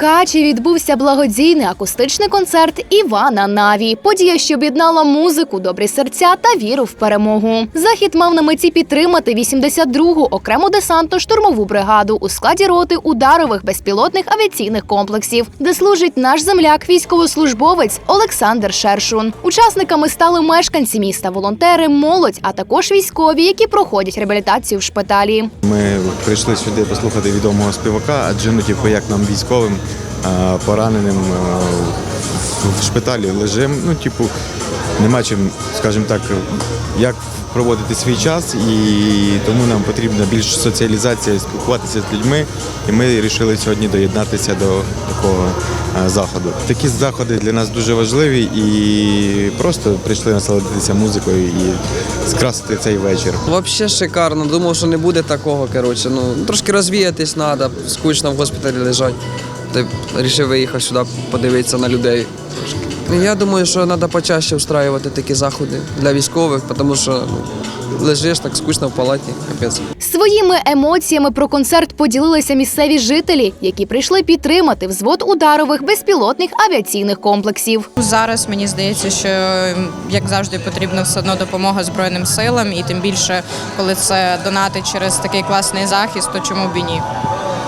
Чернівеччині відбувся благодійний акустичний концерт Івана Наві. Подія, що об'єднала музику, добрі серця та віру в перемогу. Захід мав на меті підтримати 82-гу окрему десантно-штурмову бригаду у складі роти ударових безпілотних авіаційних комплексів, де служить наш земляк, військовослужбовець Олександр Шершун. Учасниками стали мешканці міста, волонтери, молодь, а також військові, які проходять реабілітацію в шпиталі. Ми прийшли сюди послухати відомого співака, адже ну, типу, як нам військовим пораненим е, в шпиталі лежимо. Ну, типу, нема чим, скажімо так, як проводити свій час, і тому нам потрібна більш соціалізація, спілкуватися з людьми. І ми вирішили сьогодні доєднатися до такого е, заходу. Такі заходи для нас дуже важливі і просто прийшли насолодитися музикою і скрасити цей вечір. Вообще шикарно. Думав, що не буде такого. Коротше, ну трошки розвіятись треба, скучно в госпіталі лежать. Та вирішив виїхати сюди подивитися на людей. Я думаю, що треба почаще устраювати такі заходи для військових, тому що ну, лежиш так скучно в палаті. Капець. Своїми емоціями про концерт поділилися місцеві жителі, які прийшли підтримати взвод ударових безпілотних авіаційних комплексів. Зараз мені здається, що як завжди потрібна все одно допомога Збройним силам, і тим більше, коли це донати через такий класний захист, то чому б і ні?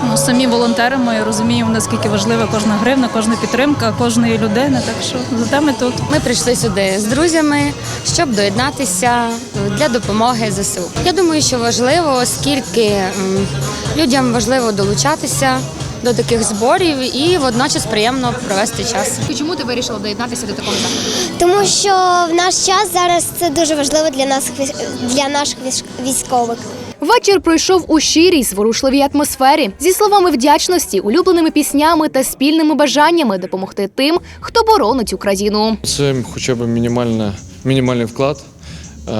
Ну, самі волонтери ми розуміємо, наскільки важлива кожна гривна, кожна підтримка кожної людини. Так що зате ми тут. Ми прийшли сюди з друзями, щоб доєднатися для допомоги ЗСУ. Я думаю, що важливо, оскільки людям важливо долучатися до таких зборів і водночас приємно провести час. Чому ти вирішила доєднатися до такого заходу? Тому що в наш час зараз це дуже важливо для нас для наших військових. Вечір пройшов у щирій, зворушливій атмосфері зі словами вдячності, улюбленими піснями та спільними бажаннями допомогти тим, хто боронить Україну. Це хоча б мінімальна, мінімальний вклад е,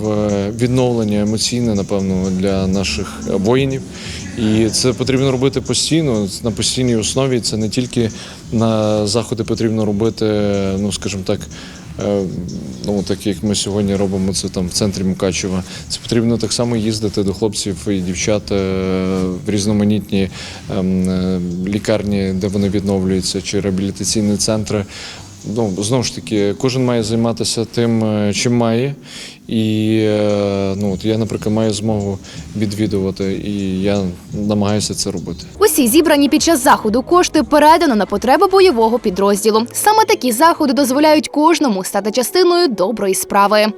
в відновлення емоційне, напевно, для наших воїнів. І це потрібно робити постійно, на постійній основі. Це не тільки на заходи потрібно робити, ну скажімо так. Е, Ну, так як ми сьогодні робимо це там в центрі Мукачева. Це потрібно так само їздити до хлопців і дівчат е, в різноманітні ем, е, лікарні, де вони відновлюються, чи реабілітаційні центри. Ну, знову ж таки, кожен має займатися тим, е, чим має. І е, ну, от я, наприклад, маю змогу відвідувати, і я намагаюся це робити. Усі зібрані під час заходу кошти передано на потреби бойового підрозділу. Саме такі заходи дозволяють кожному стати частиною доброї справи.